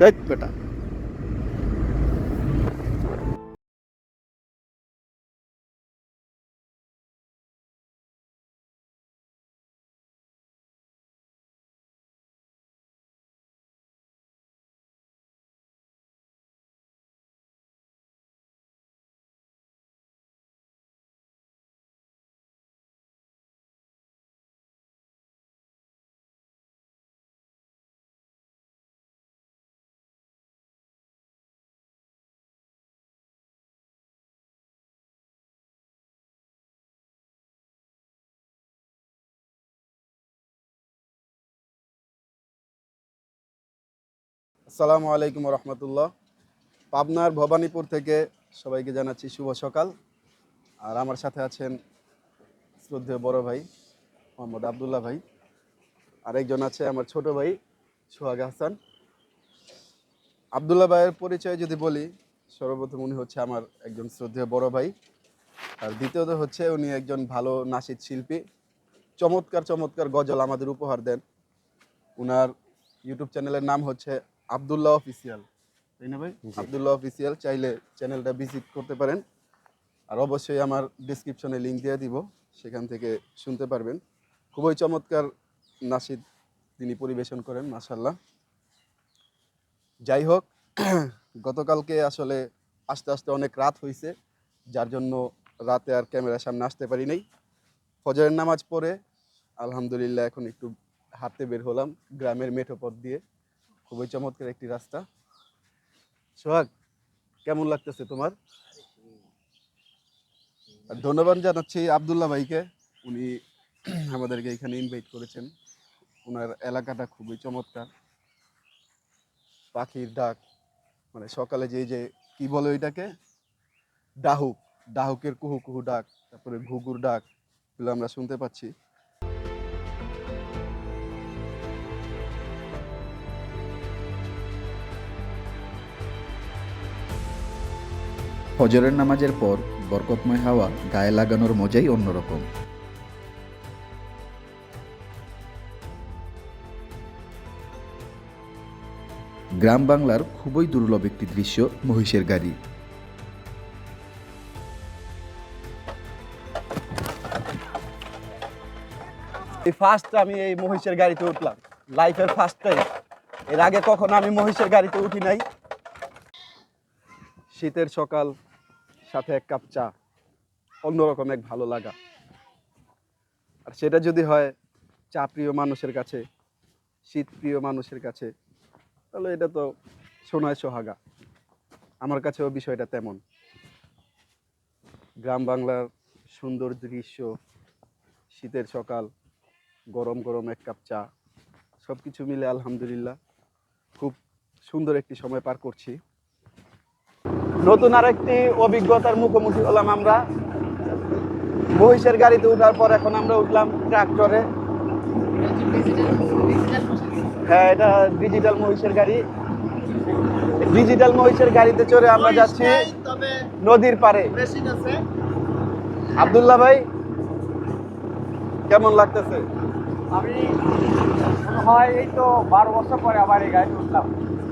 જય બેટા আসসালামু আলাইকুম রহমতুল্লাহ পাবনার ভবানীপুর থেকে সবাইকে জানাচ্ছি শুভ সকাল। আর আমার সাথে আছেন শ্রদ্ধেয় বড় ভাই, মোহাম্মদ আবদুল্লাহ ভাই। আরেকজন আছে আমার ছোট ভাই, সোহাগ হাসান। আবদুল্লাহ ভাইয়ের পরিচয় যদি বলি, সর্বপ্রথম উনি হচ্ছে আমার একজন শ্রদ্ধেয় বড় ভাই। আর দ্বিতীয়ত হচ্ছে উনি একজন ভালো নাসিদ শিল্পী। চমৎকার চমৎকার গজল আমাদের উপহার দেন। উনার ইউটিউব চ্যানেলের নাম হচ্ছে আবদুল্লাহ অফিসিয়াল। তাই না ভাই? আবদুল্লাহ অফিসিয়াল চাইলে চ্যানেলটা ভিজিট করতে পারেন। আর অবশ্যই আমার ডিসক্রিপশনে লিঙ্ক দিয়ে দিব সেখান থেকে শুনতে পারবেন। খুবই চমৎকার নাসিদ তিনি পরিবেশন করেন মাসাল্লাহ যাই হোক গতকালকে আসলে আস্তে আস্তে অনেক রাত হয়েছে যার জন্য রাতে আর ক্যামেরার সামনে আসতে পারি নাই। ফজরের নামাজ পড়ে আলহামদুলিল্লাহ এখন একটু হাঁটতে বের হলাম গ্রামের মেঠো পথ দিয়ে। খুবই চমৎকার একটি রাস্তা। সোহাগ কেমন লাগতেছে তোমার? আর ধন্যবাদ জানাচ্ছি আবদুল্লাহ ভাইকে। উনি আমাদেরকে এখানে ইনভাইট করেছেন। ওনার এলাকাটা খুবই চমৎকার। পাখির ডাক মানে সকালে যে যে কি বলে ওইটাকে? ডাহুক ডাহুকের কুহু কুহু ডাক তারপরে ঘুঘুর ডাক এগুলো আমরা শুনতে পাচ্ছি। ফজরের নামাজের পর বরকতময় হাওয়া গায়ে লাগানোর মজাই অন্যরকম। গ্রাম বাংলার খুবই দুর্লভ একটি দৃশ্য মহিষের গাড়ি। এই ফার্স্ট আমি এই মহিষের গাড়িতে উঠলাম। লাইফের ফার্স্ট টাইম এর আগে কখনো আমি মহিষের গাড়িতে উঠি নাই। শীতের সকাল সাথে এক কাপ চা। অন্যরকম এক ভালো লাগা। আর সেটা যদি হয় চা প্রিয় মানুষের কাছে, শীত প্রিয় মানুষের কাছে, তাহলে এটা তো সোনায় সোহাগা। আমার কাছেও বিষয়টা তেমন। গ্রাম বাংলার সুন্দর দৃশ্য, শীতের সকাল, গরম গরম এক কাপ চা সব কিছু মিলে আলহামদুলিল্লাহ, খুব সুন্দর একটি সময় পার করছি। নতুন আরেকটি অভিজ্ঞতার মুখোমুখি হলাম আমরা। মহিষের গাড়িতে উঠার পর এখন আমরা উঠলাম ট্রাক্টরে। হ্যাঁ এটা ডিজিটাল মহিষের গাড়ি। ডিজিটাল মহিষের গাড়িতে চড়ে আমরা যাচ্ছি নদীর পারে আব্দুল্লাহ ভাই কেমন লাগতেছে? আমি মনে হয় এই তো বারো বছর পরে আবার এই গাড়ি উঠলাম।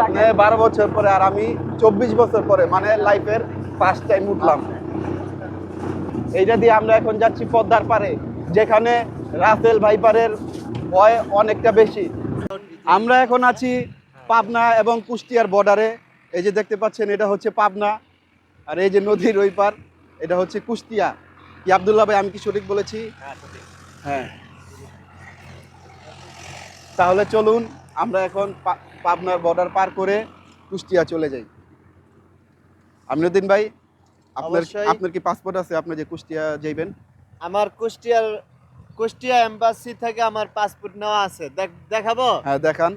আপনি বারো বছর পরে আর আমি চব্বিশ বছর পরে মানে লাইফের ফার্স্ট টাইম উঠলাম। এইটা দিয়ে আমরা এখন যাচ্ছি পদ্মার পারে যেখানে রাসেল ভাইপারের ভয় অনেকটা বেশি। আমরা এখন আছি পাবনা এবং কুষ্টিয়ার বর্ডারে এই যে দেখতে পাচ্ছেন এটা হচ্ছে পাবনা আর এই যে নদীর ওই পার এটা হচ্ছে কুষ্টিয়া। কি আবদুল্লাহ ভাই আমি কি সঠিক বলেছি? হ্যাঁ তাহলে চলুন আমরা এখন পাবনার বর্ডার পার করে কুষ্টিয়া চলে যাই। আমিনুদ্দিন ভাই আপনার আপনার কি পাসপোর্ট আছে? আপনি যে কুষ্টিয়া যাইবেন? আমার কুষ্টিয়ার কুষ্টিয়া এম্বাসি থেকে আমার পাসপোর্ট নেওয়া আছে। দেখাবো? হ্যাঁ দেখান।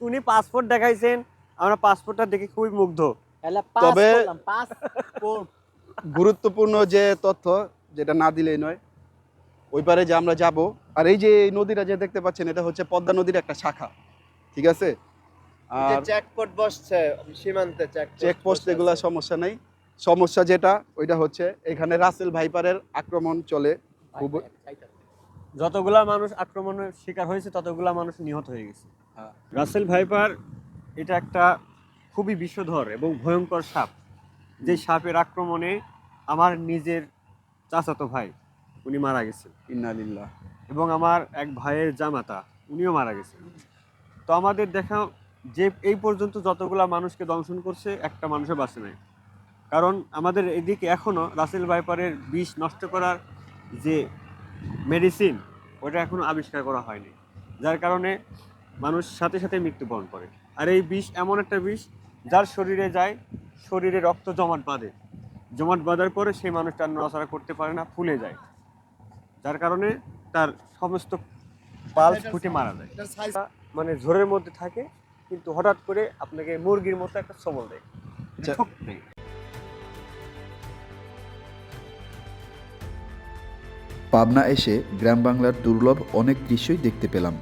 উনি পাসপোর্ট দেখাইছেন। আমরা পাসপোর্টটা দেখে খুবই মুগ্ধ। তবে গুরুত্বপূর্ণ যে তথ্য যেটা না দিলেই নয় ওই পারে যে আমরা যাব আর এই যে এই নদীটা যে দেখতে পাচ্ছেন এটা হচ্ছে পদ্মা নদীর একটা শাখা ঠিক আছে? আর চেকপোস্ট বসছে সীমান্তে চেকপোস্ট এগুলা সমস্যা নেই। সমস্যা যেটা ওইটা হচ্ছে এখানে রাসেল ভাইপারের আক্রমণ চলে। খুব যতগুলা মানুষ আক্রমণের শিকার হয়েছে ততগুলা মানুষ নিহত হয়ে গেছে। হ্যাঁ। রাসেল ভাইপার এটা একটা খুবই বিষধর এবং ভয়ঙ্কর সাপ। যে সাপের আক্রমণে আমার নিজের চাচাতো ভাই উনি মারা গেছেন। ইন্নালিল্লাহ। এবং আমার এক ভাইয়ের জামাতা উনিও মারা গেছেন। তো আমাদের দেখা যে এই পর্যন্ত যতগুলা মানুষকে দংশন করছে একটা মানুষও বাঁচে নাই। কারণ আমাদের এদিকে এখনও রাসেল ভাইপারের বিষ নষ্ট করার যে মেডিসিন ওটা এখনও আবিষ্কার করা হয়নি। যার কারণে মানুষ সাথে সাথে মৃত্যুবরণ করে। আর এই বিষ এমন একটা বিষ যার শরীরে যায় শরীরে রক্ত জমাট বাঁধে। জমাট বাঁধার পরে সেই মানুষটা নড়াচড়া করতে পারে না ফুলে যায়। যার কারণে তার সমস্ত পালস ফুটে মারা যায়। মানে ঝোরের মধ্যে থাকে কিন্তু হঠাৎ করে আপনাকে মুরগির মতো একটা সবল দেয়। আচ্ছা। পাবনা এসে গ্রাম বাংলার দুর্লভ অনেক দৃশ্যই দেখতে পেলাম।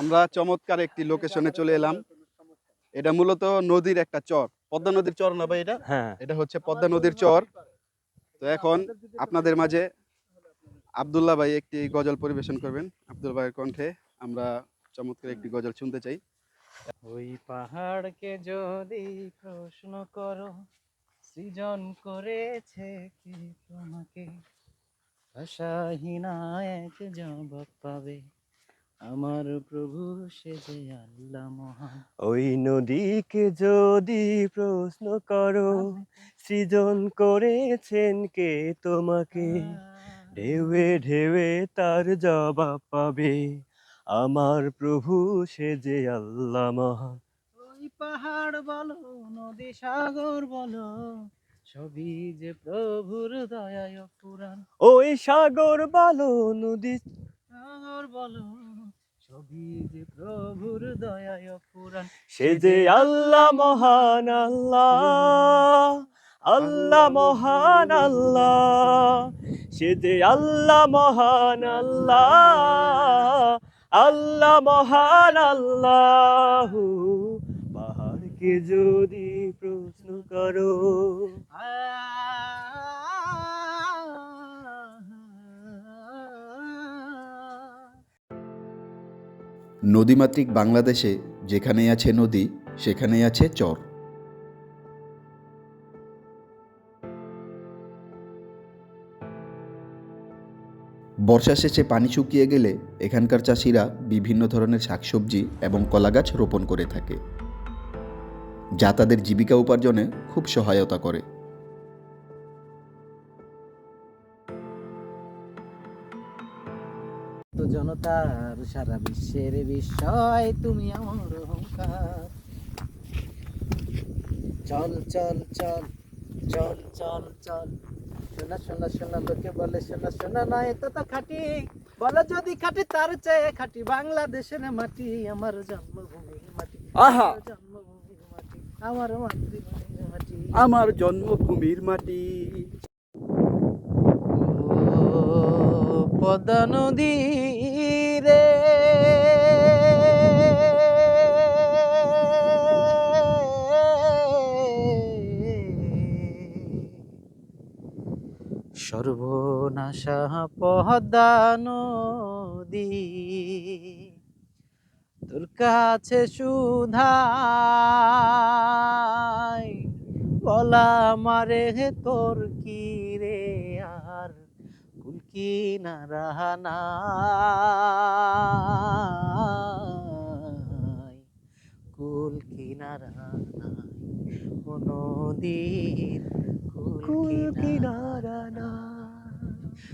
আমরা চমৎকার একটি লোকেশনে চলে এলাম। এটা মূলত নদীর একটা চর। পদ্মা নদীর চর না ভাই এটা? হ্যাঁ। এটা হচ্ছে পদ্মা নদীর চর। তো এখন আপনাদের মাঝে আব্দুল্লাহ ভাই একটি গজল পরিবেশন করবেন। আব্দুল ভাইয়ের কণ্ঠে আমরা চমৎকার একটি গজল শুনতে চাই। ওই পাহাড়কে যদি প্রশ্ন করো সৃজন করেছে কি তোমাকে? ভাষাহীনা এক জবাব পাবে। আমার প্রভু সে যে আল্লাহ মহান। ওই নদীকে যদি প্রশ্ন করো সৃজন করেছেন কে তোমাকে? ঢেউয়ে ঢেউয়ে তার জবাব পাবে আমার প্রভু সে যে আল্লাহ মহান। ওই পাহাড় বলো নদী সাগর বলো সবই যে প্রভুর দয়ায় পুরাণ। ওই সাগর বালো নদী সাগর বলো প্রভুর দয়ায় পুরাণ সে যে আল্লাহ মহান আল্লাহ আল্লাহ মহান আল্লাহ সে যে আল্লাহ মহান আল্লাহ আল্লাহ মহান আল্লাহ। পাহাড়কে যদি প্রশ্ন করো নদীমাতৃক বাংলাদেশে যেখানেই আছে নদী, সেখানেই আছে চর। বর্ষা শেষে পানি শুকিয়ে গেলে এখানকার চাষিরা বিভিন্ন ধরনের শাকসবজি এবং কলাগাছ রোপণ করে থাকে, যা তাদের জীবিকা উপার্জনে খুব সহায়তা করে। জনতার সারা বিশ্বের বিষয় তুমি আমার অহংকার। চল চল চল চল চল চল। শোনা শোনা শোনা লোকে বলে শোনা শোনা নয় তো তো খাটি। বলো যদি খাটি তার চেয়ে খাটি। বাংলাদেশের মাটি আমার জন্মভূমির মাটি। জন্মভূমির মাটি আমার মাতৃভূমির মাটি। আমার জন্মভূমির মাটি। ও পদ্মা নদী। সর্বনাশা পদ্মা নদী। তোর কাছে সুধাই বলা মারে তোর কি রে আর কুলকি নারাহানাই কুল কিনারা নাই ও নদীর কুল কিনারা কিনারা